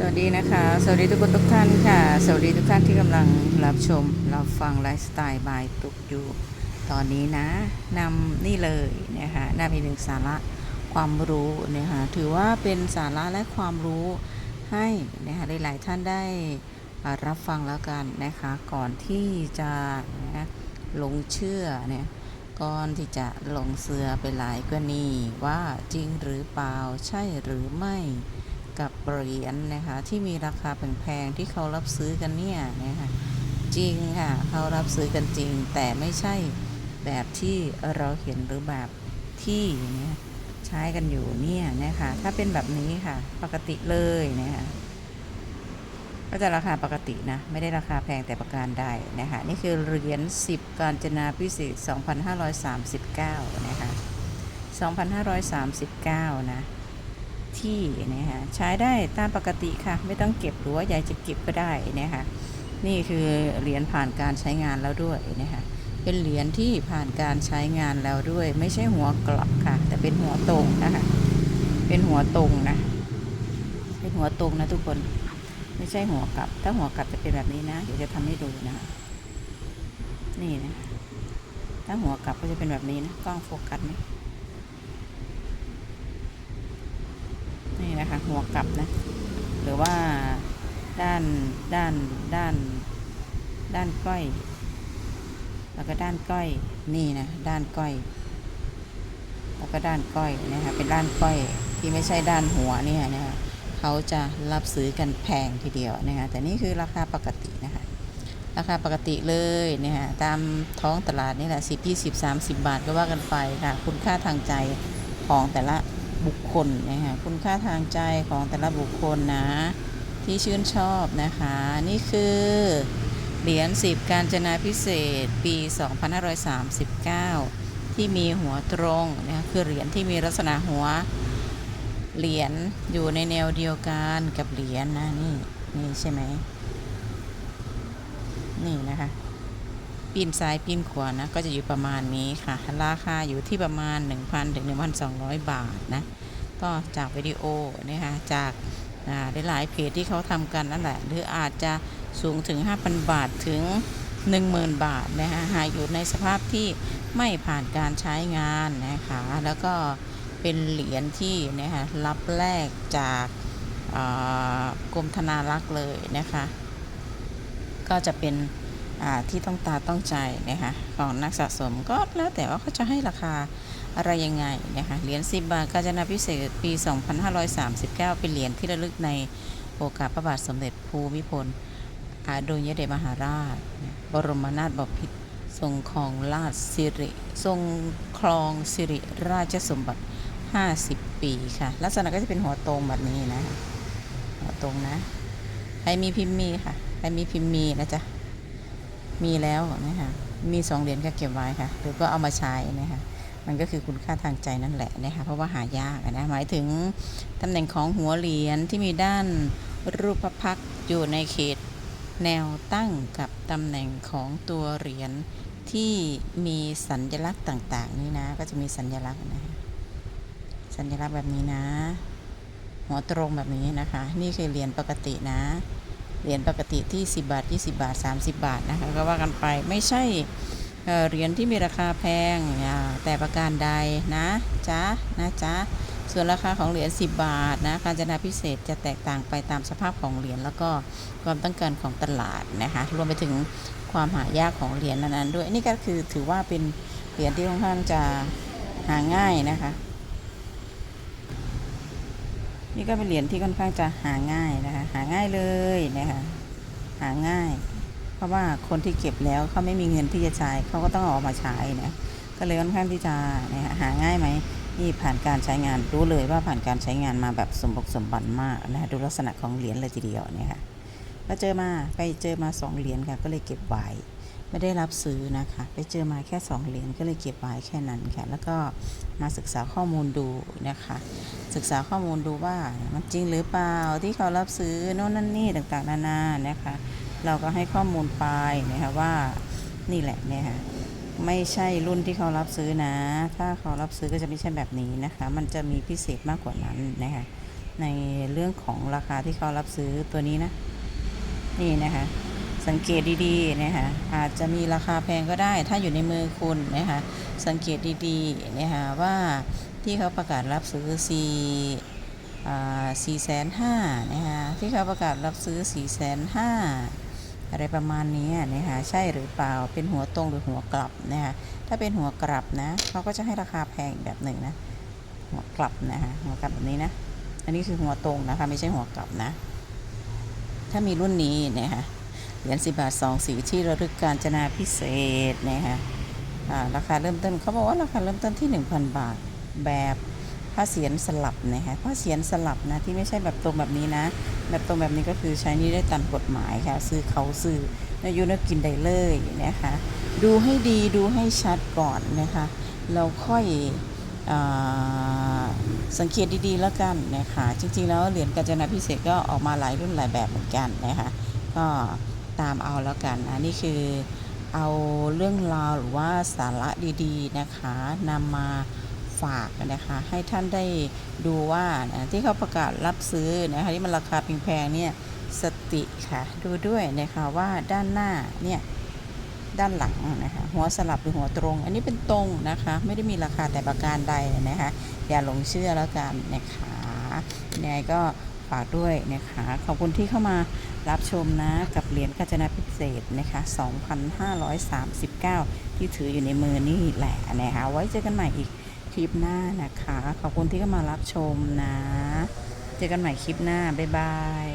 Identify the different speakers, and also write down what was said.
Speaker 1: สวัสดีนะคะ สวัสดีทุกคนทุกท่านค่ะ สวัสดีทุกท่านที่กำลังรับชมรับฟังไลฟ์สไตล์บายตุกอยู่ ตอนนี้นะนำนี่เลยนะคะนำอีกหนึ่งสาระความรู้นะคะถือว่าเป็นสาระและความรู้ให้นะคะหลายๆท่านได้รับฟังแล้วกันนะคะ ก่อนที่จะนะหลงเชื่อเนี่ยก่อนที่จะหลงเสือไปหลายกว่านี้ว่าจริงหรือเปล่าใช่หรือไม่ กับเหรียญนะคะที่มีราคาแพงๆที่เขารับซื้อกันเนี่ยนะคะจริงค่ะเขารับซื้อกันจริง แต่ไม่ใช่แบบที่เราเห็นหรือแบบที่เนี่ยใช้กันอยู่เนี่ยนะคะถ้าเป็นแบบนี้ค่ะปกติเลยนะคะก็จะราคาปกตินะไม่ได้ราคาแพงแต่ประการใดนะคะนี่คือเหรียญ10 กาญจนาพิเศษ 2539 นะคะ 2539 นะ ที่นะคะใช้ได้ตามปกติค่ะ ไม่ต้องเก็บหรือว่าอยากจะเก็บก็ได้นะคะนี่คือเหรียญผ่านการใช้งานแล้วด้วยนะคะเป็นเหรียญที่ผ่านการใช้งานแล้วด้วย ไม่ใช่หัวกลับค่ะ แต่เป็นหัวตรงนะคะเป็นหัวตรงนะ เป็นหัวตรงนะทุกคนไม่ใช่หัวกลับ ถ้าหัวกลับจะเป็นแบบนี้นะ เดี๋ยวจะทำให้ดูนะคะนี่นะถ้าหัวกลับก็จะเป็นแบบนี้นะกล้องโฟกัสไหม นี่นะคะ หัวกลับนะ หรือว่าด้านด้านด้านด้านก้อย แล้วก็ด้านก้อยนี่นะด้านก้อย แล้วก็ด้านก้อยนะคะเป็นด้านก้อยที่ไม่ใช่ด้านหัวเนี่ยนะคะเขาจะรับซื้อกันแพงทีเดียวนะคะแต่นี่คือราคาปกตินะคะราคาปกติเลยนะคะตามท้องตลาดนี่แหละสิบยี่สิบสามสิบบาทก็ว่ากันไปค่ะ คุณค่าทางใจของแต่ละ บุคคลนะคะคุณค่าทางใจของแต่ละบุคคลนะ ที่ชื่นชอบนะคะ นี่คือเหรียญ10การจนาพิเศษปี 2539 ที่มีหัวตรงนะคะคือเหรียญที่มีลักษณะหัวเหรียญอยู่ในแนวเดียวกันกับเหรียญนะนี่นี่ใช่ไหมนี่นะคะ ปีนซ้ายปีนขวานะ ก็จะอยู่ประมาณนี้ค่ะ ราคาอยู่ที่ประมาณ 1,000ถึง1,200 บาทนะก็จากวิดีโอนะคะจากาหลายๆเพจที่เขาทำกันนั่นแหละ หรืออาจจะสูงถึง 5,000 บาทถึง 10,000 บาทนะคะหากอยู่ในสภาพที่ไม่ผ่านการใช้งานนะคะแล้วก็เป็นเหรียญที่นะคะรับแลกจากากรมธนารักษ์เลยนะคะ ก็จะเป็น ที่ต้องตาต้องใจนะคะของนักสะสมก็แล้วแต่ว่าเขาจะให้ราคาอะไรยังไงนะคะเหรียญ10 บาทกาญจนาพิเศษปี 2539 เป็นเหรียญที่ระลึกในโอกาสพระบาทสมเด็จภูมิพลอดุลยเดชมหาราช บรมนาถบพิตรทรงครองราชสิริ ทรงครองสิริราชสมบัติ 50 ปีค่ะ ลักษณะก็จะเป็นหัวตรงแบบนี้นะ หัวตรงนะ ใครมีพิมพ์มีค่ะ ใครมีพิมพ์มีนะจ๊ะ มีแล้วนะคะมีสองเหรียญก็เก็บไว้ค่ะหรือก็เอามาใช้นะคะมันก็คือคุณค่าทางใจนั่นแหละนะคะเพราะว่าหายากนะหมายถึงตำแหน่งของหัวเหรียญที่มีด้านรูปพักษ์อยู่ในเขตแนวตั้งกับตำแหน่งของตัวเหรียญที่มีสัญลักษณ์ต่าง ๆ นี่นะ ก็จะมีสัญลักษณ์นะคะสัญลักษณ์แบบนี้นะ หัวตรงแบบนี้นะคะ นี่คือเหรียญปกตินะ เหรียญปกติที่ 10 บาท 20 บาท 30 บาทนะคะก็ว่ากันไปไม่ใช่เหรียญที่มีราคาแพงแต่ประการใดนะจ๊ะนะจ๊ะส่วนราคาของเหรียญ10 บาทนะการจนาพิเศษจะแตกต่างไปตามสภาพของเหรียญแล้วก็ความต้องการของตลาดนะคะรวมไปถึงความหายากของเหรียญนั้นๆด้วยนี่ก็คือถือว่าเป็นเหรียญที่ค่อนข้างจะหาง่ายนะคะ นี่ก็เป็นเหรียญที่ค่อนข้างจะหาง่ายนะคะ หาง่ายเลยนะคะ หาง่าย เพราะว่าคนที่เก็บแล้วเขาไม่มีเงินที่จะใช้เขาก็ต้องเอาออกมาใช้นะก็เลยค่อนข้างที่จะนะคะหาง่ายไหมนี่ผ่านการใช้งานรู้เลยว่าผ่านการใช้งานมาแบบสมบุกสมบันมากนะคะดูลักษณะของเหรียญเลยทีเดียวเนี่ยค่ะก็เจอมาไปเจอมาสองเหรียญค่ะก็เลยเก็บไว้ ไม่ได้รับซื้อนะคะ ไปเจอมาแค่สองเหรียญก็เลยเก็บไว้แค่นั้นค่ะ แล้วก็มาศึกษาข้อมูลดูนะคะ ศึกษาข้อมูลดูว่ามันจริงหรือเปล่าที่เขารับซื้อโน่นนั่นนี่ต่างๆนานานะคะ เราก็ให้ข้อมูลไปนะคะว่านี่แหละเนี่ยค่ะไม่ใช่รุ่นที่เขารับซื้อนะ ถ้าเขารับซื้อก็จะไม่ใช่แบบนี้นะคะ มันจะมีพิเศษมากกว่านั้นนะคะในเรื่องของราคาที่เขารับซื้อตัวนี้นะ นี่นะคะ สังเกตดีๆนะคะอาจจะมีราคาแพงก็ได้ถ้าอยู่ในมือคุณนะคะสังเกตดีๆนะคะว่าที่เขาประกาศรับซื้อ4อ่า4แสนห้านะคะที่เขาประกาศรับซื้อ4แสนห้าอะไรประมาณนี้นะคะใช่หรือเปล่าเป็นหัวตรงหรือหัวกลับนะคะถ้าเป็นหัวกลับนะเขาก็จะให้ราคาแพงแบบหนึ่งนะหัวกลับนะคะหัวกลับแบบนี้นะอันนี้คือหัวตรงนะคะไม่ใช่หัวกลับนะ ถ้ามีรุ่นนี้นะคะ เหรียญสิบาทสองสีที่ระลึกการจนาพิเศษนะคะอ่าราคาเริ่มต้นเขาบอกว่าราคาเริ่มต้นที่ 1,000 บาทแบบผ้าเสียนสลับนะคะผ้าเสียนสลับนะที่ไม่ใช่แบบตรงแบบนี้นะ แบบตรงแบบนี้ก็คือใช้นี่ได้ตามกฎหมายค่ะ ซื้อเขาซื้อนายุนกินได้เลยนะคะดูให้ดีดูให้ชัดก่อนนะคะเราค่อยอสังเกตดีๆแล้วกันนะคะจริงๆแล้วเหรียญกาญจนาพิเศษก็ออกมาหลายรุ่นหลายแบบเหมือนกันนะคะก็ ตามเอาแล้วกันนะนี่คือเอาเรื่องราวหรือว่าสาระดีๆนะคะนำมาฝากนะคะให้ท่านได้ดูว่านะที่เขาประกาศรับซื้อนะคะที่มันราคาแพงๆเนี่ยสติค่ะดูด้วยนะคะว่าด้านหน้าเนี่ยด้านหลังนะคะหัวสลับหรือหัวตรง อันนี้เป็นตรงนะคะไม่ได้มีราคาแต่ประการใดนะคะอย่าหลงเชื่อแล้วกันนะคะยังไงก็ ฝากด้วยนะคะ ขอบคุณที่เข้ามารับชมนะกับเหรียญกาญจนาพิเศษนะคะ 2,539 ที่ถืออยู่ในมือนี่แหละนะคะไว้เจอกันใหม่อีกคลิปหน้านะคะ ขอบคุณที่เข้ามารับชมนะ เจอกันใหม่คลิปหน้า บ๊ายบาย